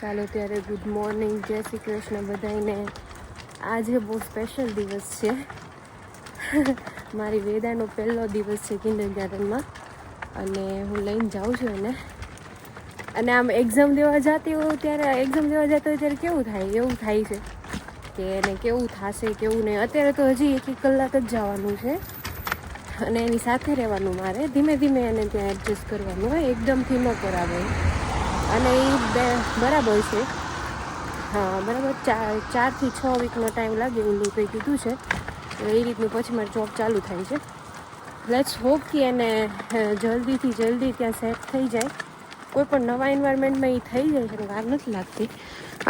ચાલો ત્યારે good morning જય શ્રી કૃષ્ણ બધાને આજે બહુ સ્પેશિયલ દિવસ છે. મારી વેદાનો પહેલો દિવસ છે કિન્ડર ગાર્ડનમાં અને હું લઈને જાઉં છું એને. અને આમ એક્ઝામ દેવા જતી હોઉં ત્યારે એક્ઝામ દેવા જતી હોય ત્યારે કેવું થાય? એવું થાય છે કે એને કેવું થશે, કેવું નહીં. અત્યારે તો હજી એક એક કલાક જ જવાનું છે. અને એની સાથે રહેવાનું મારે. ધીમે ધીમે એને ત્યાં એડજસ્ટ કરવાનું હોય. એકદમથી ન કરાવે અને એ બે બરાબર છે. હા, બરાબર ચાર ચારથી છ વીકનો ટાઈમ લાગે એવું કંઈ કીધું છે. એ રીતનું પછી મારે જોબ ચાલુ થાય છે. લેટ્સ હોપ કે એને જલ્દીથી જલ્દી ત્યાં સેટ થઈ જાય. કોઈ પણ નવા એન્વાયરમેન્ટમાં એ થઈ જાય છે, વાર નથી લાગતી.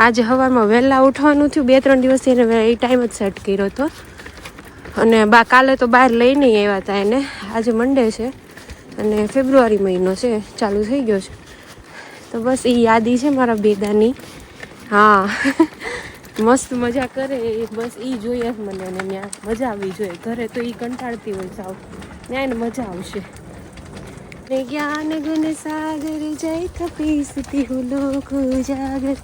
આજે હવામાં વહેલા ઉઠવાનું થયું, બે ત્રણ દિવસથી એને એ ટાઈમ જ સેટ કર્યો હતો. અને બા, કાલે તો બહાર લઈને આવ્યા હતા એને. આજે મંડે છે અને ફેબ્રુઆરી મહિનો છે, ચાલુ થઈ ગયો છે. તો બસ એ યાદી છે મારા બેદાની હા. મસ્ત મજા કરે એ. બસ એ જોઈએ મને અને ત્યાં મજા આવી જોઈએ. ઘરે તો એ કંટાળતી હોય સાવ. ત્યાં એને મજા આવશે. ને જ્ઞાન ગુણ સાગર જય કપીસતી હું લોક ઉજાગર.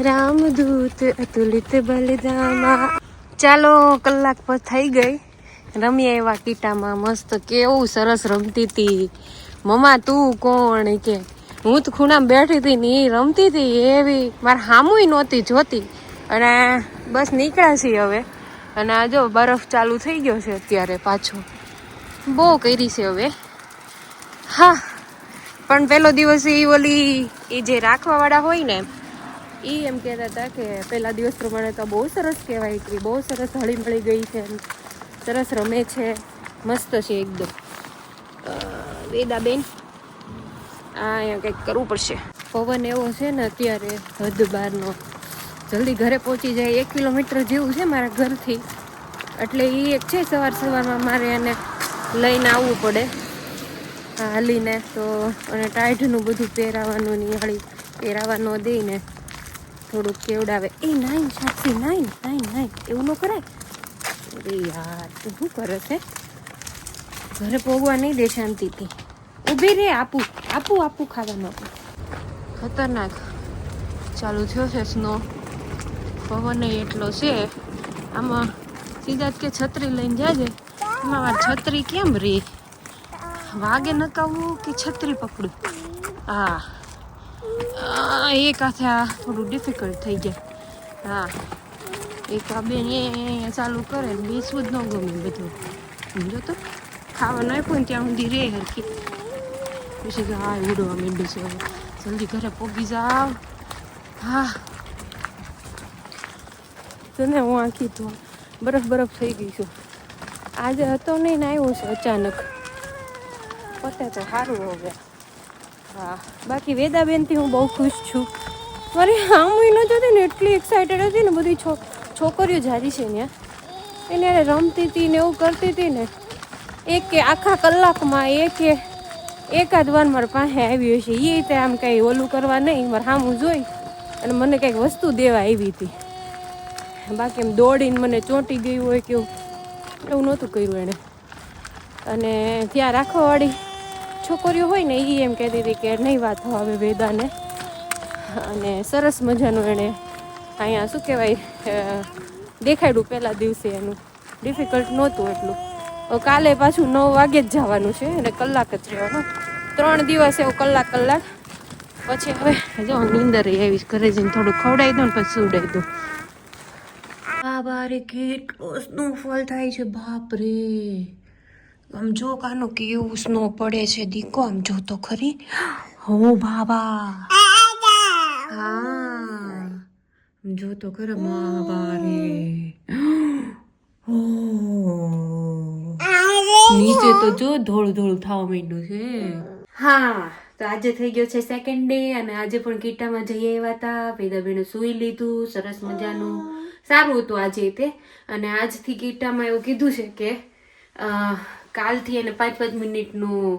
રામદૂત અતુલિત બલદામા. ચાલો, કલાક પર થઈ ગઈ. રમ્યા એવા કીટામાં. મસ્ત કેવું સરસ રમતી હતી મમા તું કોણ? કે હું તો ખૂણામાં બેઠી હતી ને એ રમતી હતી એવી મારે હામુય નહોતી જોતી. અને બસ નીકળ્યા છીએ હવે. અને આ જો બરફ ચાલુ થઈ ગયો છે અત્યારે પાછો. બહુ કરી છે હવે. હા, પણ પહેલો દિવસ એ ઓલી એ જે રાખવાવાળા હોય ને એ એમ કહેતા હતા કે પહેલા દિવસ પ્રમાણે તો બહુ સરસ કહેવાય કે બહુ સરસ હળી મળી ગઈ છે સરસ રમે છે. મસ્ત છે એકદમ. વેદાબેન? આ અહીંયા કંઈક કરવું પડશે. પવન એવો છે ને અત્યારે હદ બહારનો જલ્દી ઘરે પહોંચી જાય. એક કિલોમીટર જેવું છે મારા ઘરથી. એટલે એ એક છે સવાર સવારમાં મારે એને લઈને આવવું પડે. હાલીને તો અને ટાઈટનું બધું પહેરાવાનું નિહાળી હળી પહેરાવા ન દઈને થોડુંક કેવડાવે. એ nine Sakshi, nine nine nine. એવું ન કરાય. અરે યાર, તું શું કરે છે? ઘરે પોગવા નહીં દે શાંતિથી. ઊભી રે, આપું આપું આપું ખાવાનું. આપું ખતરનાક. ચાલુ થયો છે સ્નો પવન એટલો છે. આમાં સીધા જ કે છત્રી લઈને જાજે. એમાં છત્રી કેમ રે? વાગે નકાવવું કે છત્રી પકડું? હા એક હાથે આ થોડું ડિફિકલ્ટ થઈ જાય. હા, એક આ બેન એ ચાલુ કરે ને બેસવું જ ન ગમે બધું. સમજો તો? ખાવાનું આપ્યું ત્યાં સુધી રે હરખી. પછી કે હા ઉડવા માંડ્યું છે જલ્દી ઘરે પોગી જાવ હા. તને હું આખી તો બરફ બરફ થઈ ગઈ છું. આજે હતો નહીં ને આવ્યો છે અચાનક. પતે તો સારું હવે. હા. બાકી વેદાબેનથી હું બહુ ખુશ છું. મારી આમ ન જતી ને, એટલી એક્સાઇટેડ હતી ને, બધી છોકરીઓ જારી છે ત્યાં એને રમતી હતી ને એવું કરતી હતી ને, એક કે આખા કલાકમાં એક કે એકાદ વાર મારા પાસે આવી છે. એ રીતે આમ કંઈ ઓલું કરવા નહીં, મારે સામું જોઈ અને મને કંઈક વસ્તુ દેવા આવી હતી. બાકી એમ દોડીને મને ચોંટી ગયું હોય કે એવું નહોતું કર્યું એણે. અને ત્યાં રાખવાવાળી છોકરીઓ હોય ને એ એમ કહેતી હતી કે નહીં વાત હવે વેદાને. અને સરસ મજાનું એણે અહીંયા શું કહેવાય દેખાડ્યું પહેલા દિવસે એનું. ડિફિકલ્ટ નહોતું એટલું. કાલે પાછું નવ વાગે જ જવાનું છે અને કલાક જ રહેવાનો. ત્રણ દિવસ એવું કલાક કલાક. પછી હવે જો નીંદર આવી ઘરે જઈને થોડું ખવડાવી દઉં પછી સુવડાવી દઉં. આ બારે કેટલો સ્નોફોલ થાય છે બાપ રે આમ જો કાનો કેવું સ્નો પડે છે, દીકો, આમ જો તો ખરી. હો, બાબા. હા. જો તો ખરે, બાબા રે. ઓ નીચે તો જો ધોળું ધોળું થવા માંડ્યું છે. હા તો આજે થઈ ગયો છે સેકન્ડ ડે અને આજે પણ કીટામાં જઈ આવ્યા હતા વેદાબેને સુઈ લીધું સરસ મજાનું. સારું હતું આજે તે. અને આજથી કીટામાં એવું કીધું છે કે કાલથી એને પાંચ પાંચ મિનિટનું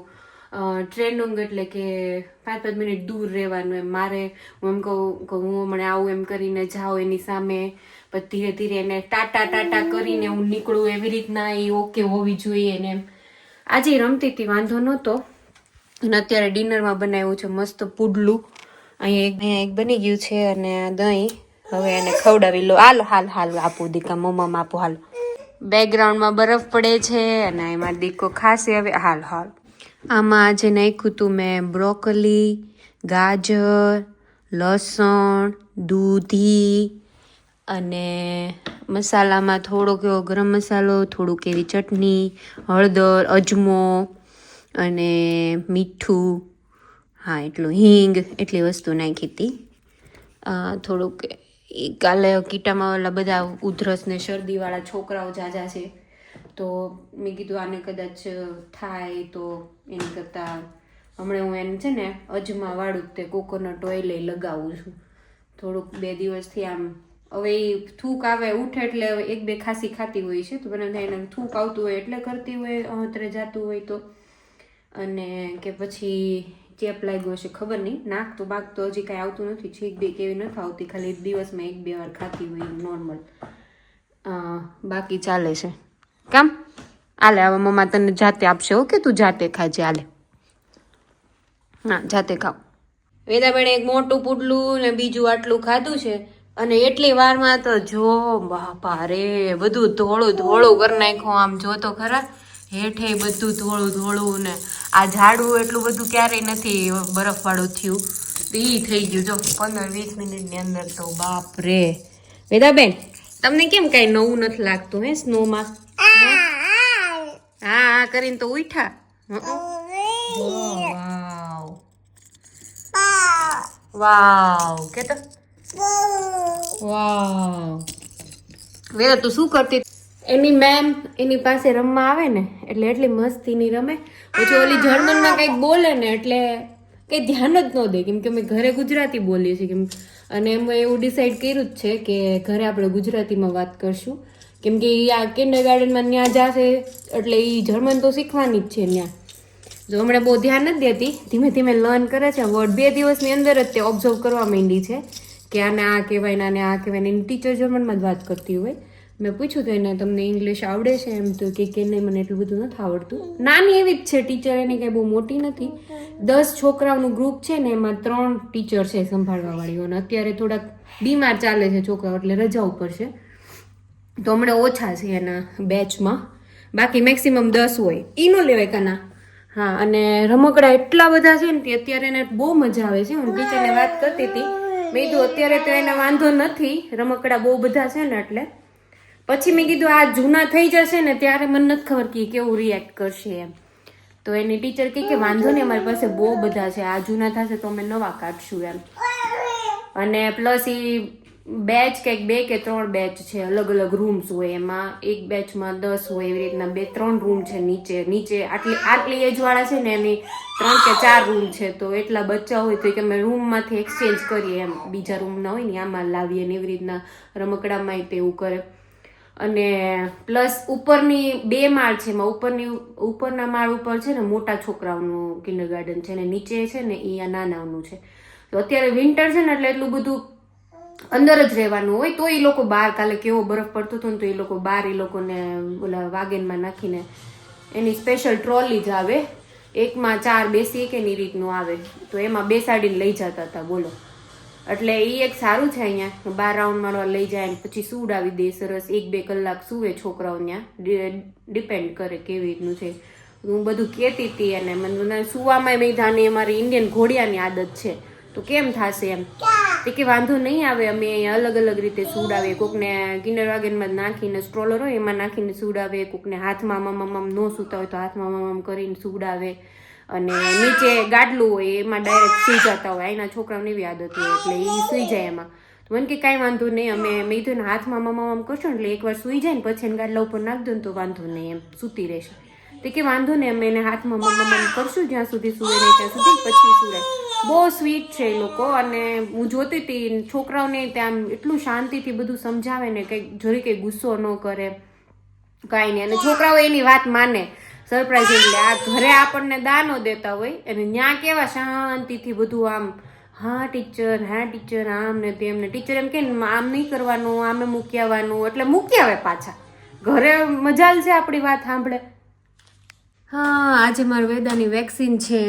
ટ્રેનિંગ એટલે કે પાંચ પાંચ મિનિટ દૂર રહેવાનું એમ. મારે, હું એમ કહું, કે હું હમણાં આવું એમ કરીને જાઉં એની સામે. પછી ધીરે ધીરે એને ટાટા ટાટા કરીને હું નીકળું એવી રીતના એ ઓકે હોવી જોઈએ ને એમ. આજે રમતી હતી, વાંધો નહોતો. અને અત્યારે ડિનરમાં બનાવ્યું છે મસ્ત પુડલું. અહીંયા એક અહીંયા એક બની ગયું છે અને દહીં. હવે એને ખવડાવી લો. હાલો, હાલ હાલ, આપો દીકા, મમ્મા આપું હાલ. બેકગ્રાઉન્ડમાં બરફ પડે છે અને એમાં દીકો ખાશે. હવે, હાલ હાલ. આમાં આજે નાખ્યું હતું મેં બ્રોકલી, ગાજર, લસણ, દૂધી અને મસાલામાં થોડોક એવો ગરમ મસાલો, થોડુંક એવી ચટણી, હળદર, અજમો અને મીઠું. હા, એટલું હિંગ, એટલી વસ્તુ નાખી હતી. થોડુંક કાલે કીટામાં ઓલા બધા ઉધરસ ને શરદીવાળા છોકરાઓ જાજા છે. તો મેં કીધું આને કદાચ થાય તો એની કરતાં હમણાં હું એને છે ને અજમાવાળું તે કોકોનટ ઓઇલ લગાવું છું. થોડુંક બે દિવસથી આમ, હવે એ થૂક આવે, ઉઠે એટલે એક બે ખાંસી ખાતી હોય છે, તો મને થાય એને થૂક આવતું હોય એટલે કરતી હોય અંતરે જાતું હોય તો. અને કે પછી ચેપ લાગ્યો છે ખબર નહીં. નાક તો બાક તો હજી કાંઈ આવતું નથી, છીક બે કેવી નથી આવતી, ખાલી દિવસમાં એક બે વાર ખાતી હોય નોર્મલ બાકી ચાલે છે. કામ? આલે, હવે મમ્મા તને જાતે આપશે ઓકે તું જાતે ખાજે, આલે. હા જાતે ખાવ. વેદાબેને એક મોટું પુડલું ને બીજું આટલું ખાધું છે, અને એટલી વારમાં તો જો બાપા રે બધું ધોળું ધોળું કરી નાખ્યું, આમ જો તો ખરા, હેઠે બધું ધોળું ધોળું ને આ ઝાડવું એટલું બધું ક્યારેય નથી બરફવાળું થયું. તો એ થઈ ગયું, જો, પંદર વીસ મિનિટની અંદર તો બાપ રે વેદાબેન, તમને કેમ કાંઈ નવું નથી લાગતું, હે, સ્નોમાં? હા હા, કરીને તો ઉઠા. વાવ. વાવ. કે તો વાવ. વેરા તું શું કરતી? એની મેમ એની પાસે રમવા આવે ને, એટલે એટલી મસ્તીની રમે. પછી ઓલી જર્મનમાં કંઈક બોલે ને, એટલે કંઈ ધ્યાન જ ન દે. કેમ કે અમે ઘરે ગુજરાતી બોલીએ છીએ. કેમ? અને એમાં એવું ડિસાઈડ કર્યું જ છે કે ઘરે આપણે ગુજરાતીમાં વાત કરશું. કેમ કે એ આ કિન્ડર ગાર્ડનમાં ત્યાં જાશે, એટલે એ જર્મન તો શીખવાની જ છે ત્યાં જો હમણાં બહુ ધ્યાન નથી દેતી, ધીમે ધીમે લર્ન કરે છે. વર્ડ બે દિવસની અંદર જ તે ઓબ્ઝર્વ કરવા માંડી છે કે આને આ કહેવાય ને આને આ કહેવાય એની ટીચર જર્મનમાં જ વાત કરતી હોય. મેં પૂછ્યું તો એને, તમને ઇંગ્લિશ આવડે છે? એમ તો કે કે નહીં, મને એટલું બધું નથી આવડતું. નાની એવી જ છે ટીચર એની કંઈ બહુ મોટી નથી. દસ છોકરાઓનું ગ્રુપ છે ને, એમાં ત્રણ ટીચર છે સંભાળવાવાળીઓને અત્યારે થોડાક બીમાર ચાલે છે છોકરાઓ, એટલે રજા ઉપર છે. તો હમણાં ઓછા છે એના બેચમાં બાકી મેક્સિમમ દસ હોય. એ નો લેવાય કાના. હા, અને રમકડા એટલા બધા છે ને તે અત્યારે એને બહુ મજા આવે છે. હું ટીચરને વાત કરતી હતી. મેં કીધું, અત્યારે તો એને વાંધો નથી. રમકડા બહુ બધા છે ને એટલે. પછી મેં કીધું, આ જૂના થઈ જશે ને ત્યારે મને નથી ખબર કે કેવું રિએક્ટ કરશે એમ. તો એની ટીચર કહે કે, વાંધો નહીં, અમારી પાસે બહુ બધા છે. આ જૂના થશે તો અમે નવા કાઢશું એમ. અને પ્લસ ઈ બેચ કંઈક બે કે ત્રણ બેચ છે, અલગ અલગ રૂમ્સ હોય એમાં. એક બેચમાં દસ હોય એવી રીતના બે, ત્રણ રૂમ છે નીચે. નીચે આટલી આટલી એજવાળા છે ને એની ત્રણ કે ચાર રૂમ છે. તો એટલા બચ્ચા હોય તો કે અમે રૂમમાંથી એક્સચેન્જ કરીએ એમ. બીજા રૂમના હોય ને, આમાં લાવીએ ને એવી રીતના રમકડામાં તેવું કરે. અને પ્લસ ઉપરની બે માળ છે એમાં. ઉપરની, ઉપરના માળ ઉપર છે ને મોટા છોકરાઓનું કિન્ડર ગાર્ડન છે ને નીચે છે ને એ આ નાનાનું છે. તો અત્યારે વિન્ટર છે ને એટલે એટલું બધું અંદર જ રહેવાનું હોય, તો એ લોકો બહાર કાલે કેવો બરફ પડતો હતો ને તો એ લોકો બહાર એ લોકોને ઓલા વાગેનમાં નાખીને એની સ્પેશિયલ ટ્રોલી જ આવે. એકમાં ચાર બેસી કે એની રીતનું આવે. તો એમાં બેસાડીને લઈ જતા હતા, બોલો. એટલે એ એક સારું છે અહીંયા બાર રાઉન્ડ મારવા લઈ જાય ને પછી સુવડાવી દે સરસ, એક બે કલાક સુવે છોકરાઓ ત્યાં. ડિપેન્ડ કરે કેવી રીતનું છે. હું બધું કહેતી હતી અને મને સુવામાં મેં ધાને અમારી ઇન્ડિયન ઘોડિયાની આદત છે. તો કેમ થશે એમ? તે કે વાંધો નહીં આવે, અમે અહીંયા અલગ અલગ રીતે સુવડાવીએ કોકને કિન્ડર વાગનમાં નાખીને સ્ટ્રોલર હોય, એમાં નાખીને સુડાવે કોકને હાથમાં મમ મમ ન સૂતા હોય તો હાથમાં મમ કરીને સુવડાવે અને નીચે ગાડલું હોય, એમાં ડાયરેક્ટ સુઈ જતા હોય. એના છોકરાઓને એવી આદત હોય, એટલે એ સુઈ જાય એમાં. તો મને કે કાંઈ વાંધો નહીં, અમે મેં ને હાથમાં મમ મમ કરશો એટલે એકવાર સુઈ જાય ને પછી ગાડલા ઉપર નાખ દો ને તો વાંધો નહીં એમ. સૂતી રહેશે. તે કે વાંધો નહીં અમે એને હાથમાં મમ મમ કરશું જ્યાં સુધી સુવે નહીં ત્યાં સુધી પછી સુવે. બહુ સ્વીટ છે એ લોકો અને હું જોતી હતી છોકરાઓને ત્યાં એટલું શાંતિથી બધું સમજાવે ને કંઈક જરી કંઈ ગુસ્સો ન કરે કાંઈ નહીં. અને છોકરાઓ એની વાત માને. સરપ્રાઈઝ એટલે આ ઘરે આપણને દાનો દેતા હોય અને ત્યાં કેવા શાંતિથી બધું આમ હા ટીચર હા ટીચર આમ ને તેમ ને. ટીચર એમ કે ને, આમ નહીં કરવાનું આમે મૂકી આવવાનું. એટલે મૂકી આવે પાછા. ઘરે મજાલ છે આપણી વાત સાંભળે. હા, આજે મારું વેદાની વેક્સિન છે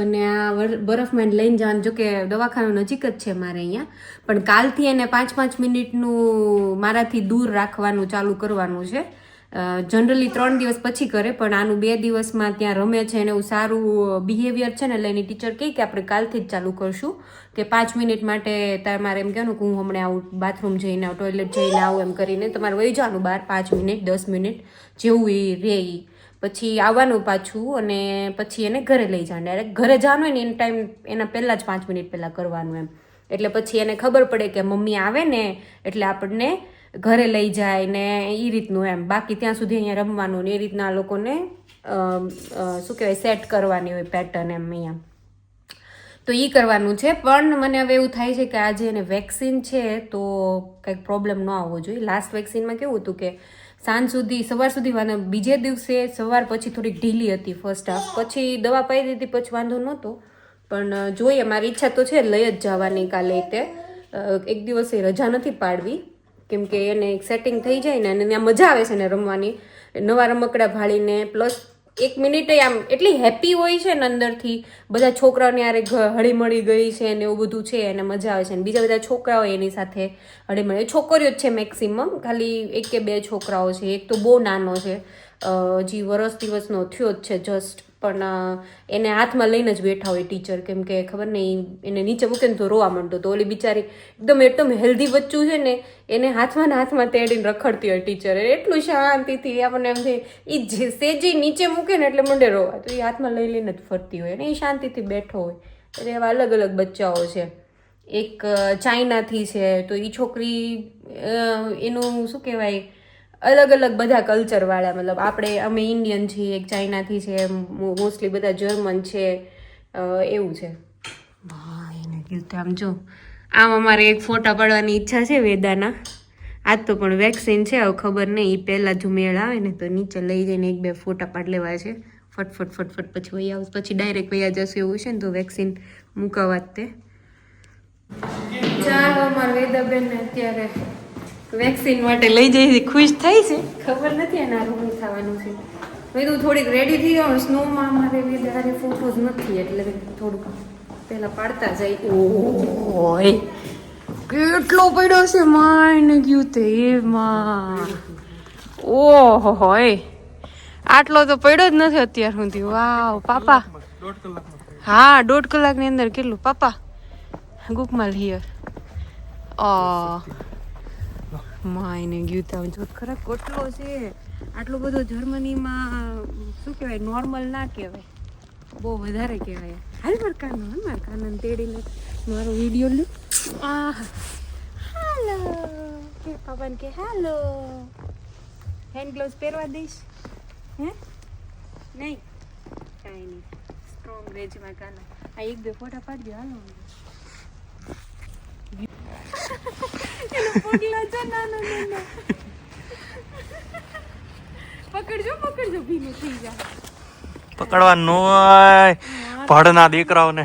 અને આ બરફમાં લઈને જવાનું જો કે દવાખાનું નજીક જ છે મારે અહીંયા પણ કાલથી એને પાંચ પાંચ મિનિટનું મારાથી દૂર રાખવાનું ચાલુ કરવાનું છે જનરલી ત્રણ દિવસ પછી કરે, પણ આનું બે દિવસમાં ત્યાં રમે છે અને એવું સારું બિહેવિયર છે ને, એટલે એની ટીચર કહે કે આપણે કાલથી જ ચાલુ કરશું કે પાંચ મિનિટ માટે તમારે એમ કહેવાનું કે હું હમણાં આવું બાથરૂમ જઈને આવું, ટોયલેટ જઈને આવું એમ કરીને તમારે વહી જવાનું બહાર પાંચ મિનિટ, દસ મિનિટ જેવું એ રહે. પછી આવવાનું પાછું અને પછી એને ઘરે લઈ જવાનું ડાયરેક્ટ ઘરે જવાનું હોય ને એને ટાઈમ એના પહેલાં જ પાંચ મિનિટ પહેલાં કરવાનું એમ. એટલે પછી એને ખબર પડે કે મમ્મી આવે ને એટલે આપણને ઘરે લઈ જાય ને એ રીતનું એમ. બાકી ત્યાં સુધી અહીંયા રમવાનું ને એ રીતના લોકોને શું કહેવાય સેટ કરવાની હોય પેટર્ન એમ અહીંયા. તો એ કરવાનું છે. પણ મને હવે એવું થાય છે કે આજે એને વેક્સિન છે તો કંઈક પ્રોબ્લેમ ન આવવો જોઈએ. લાસ્ટ વેક્સિનમાં કેવું હતું કે સાંજ સુધી, સવાર સુધી વાંધો બીજે દિવસે સવાર પછી થોડીક ઢીલી હતી ફર્સ્ટ હાફ પછી દવા પાઈ દીધી, પછી વાંધો નહોતો. પણ જોઈએ, મારી ઈચ્છા તો છે લઈ જ જવાની કાલે તે. એક દિવસે રજા નથી પાડવી. કેમ કે એને એક સેટિંગ થઈ જાય ને, અને ત્યાં મજા આવે છે ને રમવાની. નવા રમકડા ભાળીને પ્લસ એક મિનિટે આમ એટલી હેપી હોય છે ને અંદરથી. બધા છોકરાઓને યારે હળીમળી ગઈ છે ને એવું બધું છે અને મજા આવે છે. ને બીજા બધા છોકરાઓ એની સાથે હળીમળી. છોકરીઓ જ છે મેક્સિમમ ખાલી એક કે બે છોકરાઓ છે. એક તો બહુ નાનો છે. હજી વરસ દિવસનો થયો જ છે જસ્ટ પણ એને હાથમાં લઈને જ બેઠા હોય ટીચર કેમ કે ખબર નહીં, એને નીચે મૂકે ને તો રોવા માંડતો તો ઓલી બિચારી એકદમ એકદમ હેલ્ધી બચ્ચું છે ને, એને હાથમાં ને હાથમાં તેડીને રખડતી હોય ટીચર એટલું શાંતિથી આપણને એમ થાય એ જે સેજી નીચે મૂકે ને એટલે મંડે રોવા, તો એ હાથમાં લઈ લઈને જ ફરતી હોય અને એ શાંતિથી બેઠો હોય. એટલે એવા અલગ અલગ બચ્ચાઓ છે. એક ચાઇનાથી છે, તો એ છોકરી એનું શું કહેવાય અલગ અલગ બધા કલ્ચરવાળા મતલબ આપણે અમે ઇન્ડિયન છીએ એક ચાઇનાથી છે મોસ્ટલી બધા જર્મન છે એવું છે. ભાઈ એને કીધું આમ જો આમ અમારે એક ફોટા પાડવાની ઈચ્છા છે વેદાના. આજ તો પણ વેક્સિન છે હવે ખબર નહીં એ પહેલાં જો મેળ આવે ને તો નીચે લઈ જઈને એક બે ફોટા પાડ લેવા છે. ફટફટ ફટફટ પછી વહી આવશે પછી ડાયરેક્ટ વહી જશે એવું છે ને તો વેક્સિન મૂકાવા તે. ચાલો અમારા વેદાબેન અત્યારે વેક્સિન માટે લઈ જઈ હતી ખુશ થઈ છે. ખબર નથી એના રૂમ થવાનું છે. મેં તું થોડીક રેડી થઈ ગયો સ્નોમાં અમારે વેદારે ફોટોઝ નથી એટલે થોડુંક પહેલાં પાડતા જાય. ઓય કેટલો પડ્યો છે માયને ગયું તે એમાં. ઓહો હોય આટલો તો પડ્યો જ નથી અત્યાર સુધી. વાવ પાપા. હા દોઢ કલાકની અંદર કેટલું? પાપા ગુકમાલ હિયર અ માયને ગયું તા જો ખરા. કોટલો છે? આટલો બધો જર્મનીમાં, શું કહેવાય નોર્મલ ના કહેવાય. બહુ વધારે કહેવાય. હાલ માર કાનો હાલ માર કાનન તેડીને મારો વીડિયો લ્યો. આ હાલો. કે પવન કે હાલો. હેન્ડ ગ્લોવ્સ પહેરવા દઈશ. હે? નહીં. કાંઈ નહીં. સ્ટ્રોંગ વેજમાં કાના. આ એક બે ફોટા પાડજો હાલો. પગલા છે નાના નાના પકડજો પકડજો ભીનું થઈ જાય પકડવાનું હોય. ભડના દીકરાઓને.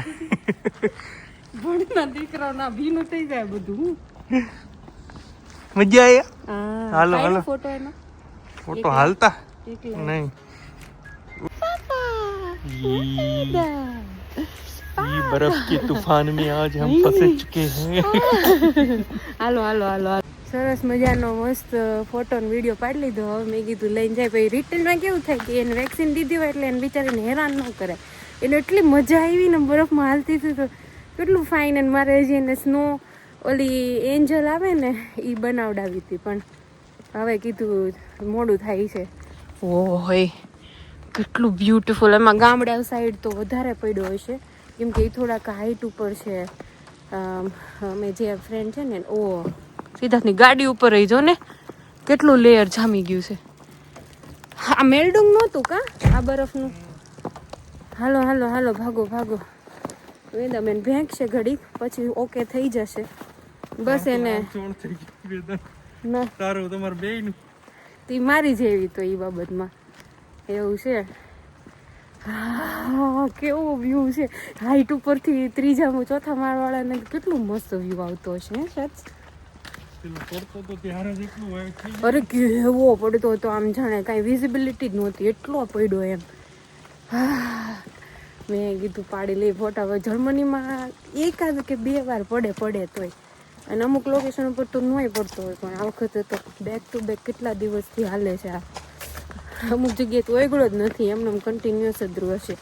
ભણના દીકરાઓના ભીનું થઈ જાય બધું મજા આવી હાલો, હાલો. ફોટો એનો. ફોટો હાલતા? નહીં. ઈ. बर्फ के तूफान में आज हम फंस चुके हैं હાલો હાલો હાલો હાલો. સરસ મજાનો મસ્ત ફોટો ને વિડીયો પાડી લીધો હવે મેં કીધું લઈને જાય પછી રિટર્નમાં કેવું થાય કે એને વેક્સિન દીધી હોય એટલે એને બિચારીને હેરાન ન કરે એને એટલી મજા આવી ને બરફમાં હાલતી હતી તો કેટલું ફાઇન અને મારે હજી એને સ્નો ઓલી એન્જલ આવે ને એ બનાવડાવી હતી પણ હવે કીધું મોડું થાય છે ઓય કેટલું બ્યુટીફુલ એમાં ગામડા સાઈડ તો વધારે પડ્યો હશે કેમ કે એ થોડાક હાઈટ ઉપર છે. અમ, જે ફ્રેન્ડ છે ને ઓ સિદ્ધાર્થની ગાડી ઉપર રહી જો ને કેટલું લેયર જામી ગયું છે. આ મેલડુંગ નહોતું કા? આ બરફનું? હાલો હાલો હાલો ભાગો ભાગો. વેદાબેન છે ઘડી પછી ઓકે થઈ જશે. બસ એને ન તારું તમારે બે મારી જેવી તો એ બાબતમાં. એવું છે. કેવો વ્યૂ છે. હાઈટ ઉપરથી ત્રીજા ચોથા માળવાળાને કેટલું મસ્ત વ્યૂ આવતો હશે હે સચ? અરે કેવો પડતો હતો આમ જાણે કાંઈ વિઝિબિલિટી જ નહોતી એટલો પડ્યો એમ. મેં કીધું પાડી લઈ ફોટા જર્મનીમાં એકાદ કે બે વાર પડે પડે તોય. અને અમુક લોકેશન ઉપર તો નોય પડતો હોય પણ આ વખતે તો બેક ટુ બેક કેટલા દિવસથી હાલે છે આ. અમુક જગ્યાએ તો ઓગળો જ નથી, એમને કન્ટિન્યુઅસ જ રહેશે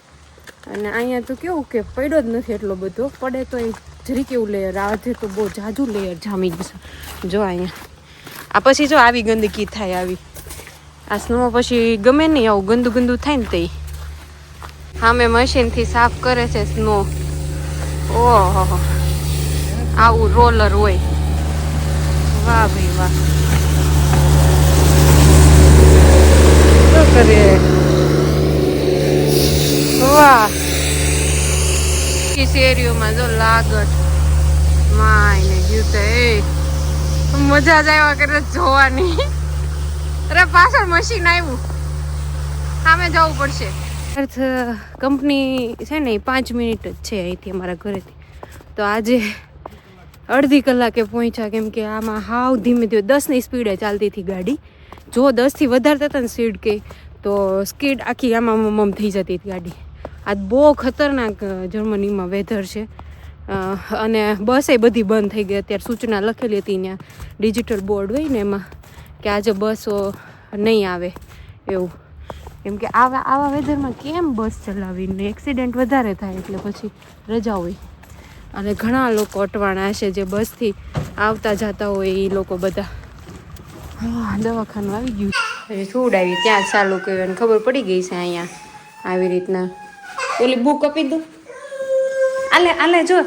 અને અહીંયા તો કેવું કે પડ્યો જ નથી એટલો બધો, પડે તો એ જરી કેવું લેયર આજે તો બહુ જાજુ લેયર જામી જશે જો અહીંયા. આ પછી જો આવી ગંદકી થાય આવી. આ સ્નો પછી ગમે નહીં, આવું ગંદુ ગંદુ થાય ને તે સામે મશીનથી સાફ કરે છે સ્નો ઓહો. આવું રોલર હોય. વાહ ભાઈ વાહ. શું કરીએ? વાહ. શેરીઓમાં જો લાગત. માય ને ગયું તો એ. મજા જ આવ્યા કરે જોવાની. અરે પાછળ મશીન આવ્યું સામે જવું પડશે. અર્થ કંપની છે ને પાંચ મિનિટ જ છે અહીંથી અમારા ઘરેથી. તો આજે અડધી કલાકે પહોંચ્યા કેમ કે આમાં હાવ ધીમે ધીમે દસની સ્પીડે ચાલતી હતી ગાડી. જો દસથી વધારતા હતા ને સ્પીડ કે, તો સ્પીડ આખી આમાં મમ થઈ જતી હતી ગાડી. આ બહુ ખતરનાક જર્મનીમાં વેધર છે. અને બસ એ બધી બંધ થઈ ગઈ. અત્યારે સૂચના લખેલી હતી ત્યાં ડિજિટલ બોર્ડ હોય ને એમાં કે આજે બસો નહીં આવે એવું. કેમ કે આવા આવા વેધરમાં કેમ બસ ચલાવીને એક્સિડન્ટ વધારે થાય એટલે પછી રજા હોય. અને ઘણા લોકો અટવાણા છે જે બસથી આવતા જતા હોય એ લોકો બધા. દવાખાનું આવી ગયું. પછી ફૂડ આવી ત્યાં ચાલુ કર્યું અને ખબર પડી ગઈ છે અહીંયા આવી રીતના. ઓલી બુક આપી દો આલે આલે, જો.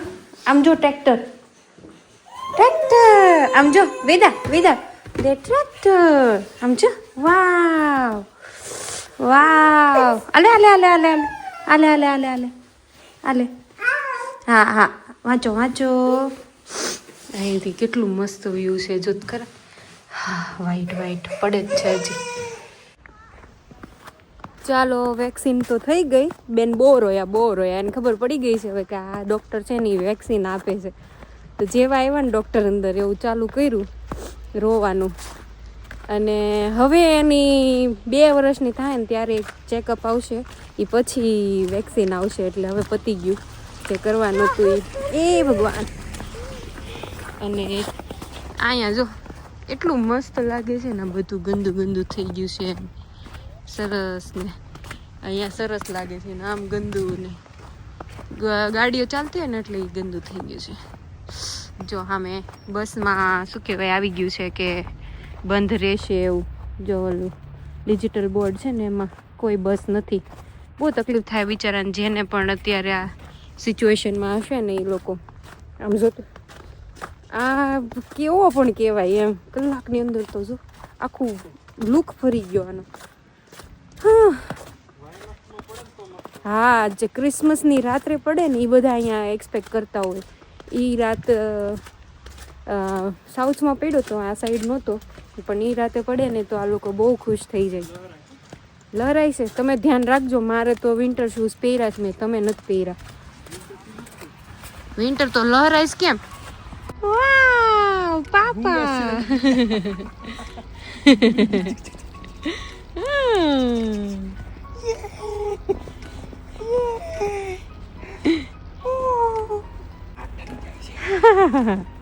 આમ જો ટ્રેક્ટર ટ્રેક્ટર આમ જો. વેદા વેદા. દે ટ્રેક્ટર આમ જો. વાવ વાવ આલે આલે આલે આલે. આલે આલે આલે આલે. આલે. હા હા. વાંચો વાંચો. અહીંથી કેટલું મસ્ત વ્યૂ છે જો તો ખરા. હા વાઈટ વાઈટ પડે જ છે હજી. ચાલો વેક્સિન તો થઈ ગઈ. બેન બહુ રોયા બહુ રોયા. એને ખબર પડી ગઈ છે હવે કે આ ડૉક્ટર છે ને એ વેક્સિન આપે છે. તો જેવા આવ્યા ને ડૉક્ટર અંદર એવું ચાલુ કર્યું રોવાનું. અને હવે એની બે વર્ષની થાય ને ત્યારે ચેકઅપ આવશે. એ પછી વેક્સિન આવશે એટલે હવે પતી ગયું. જે કરવાનું હતું એ ભગવાન. અને અહીંયા જો, એટલું મસ્ત લાગે છે ને, બધું ગંદુ ગંદુ થઈ ગયું છે એમ. સરસ ને. અહીંયા સરસ લાગે છે ને, આમ ગંદુ ને. ગાડીઓ ચાલતી હોય ને, એટલે એ ગંદુ થઈ ગયું છે. જો સામે બસમાં શું કહેવાય, આવી ગયું છે કે બંધ રહેશે એવું. જો, ઓલું ડિજિટલ બોર્ડ છે ને, એમાં કોઈ બસ નથી. બહુ તકલીફ થાય બિચારાને, જેને પણ અત્યારે આ સિચ્યુએશનમાં હશે ને એ લોકો. આમ જોતો આ કેવો પણ કહેવાય એમ. કલાકની અંદર તો જો આખું લુક ફરી ગયો આનો. હા. જે ક્રિસમસની રાત્રે પડે ને એ બધા અહીંયા એક્સપેક્ટ કરતા હોય. એ રાત સાઉથમાં પડ્યો તો, આ સાઈડ નહોતો. પણ એ રાતે પડે ને તો આ લોકો બહુ ખુશ થઈ જાય. લહેરાય છે. તમે ધ્યાન રાખજો, મારે તો વિન્ટર શૂઝ પહેર્યા છે મેં, તમે નથી પહેર્યા. વિન્ટર તો લહેરાઈશ કેમ વાવ પાપા Googly. Tato.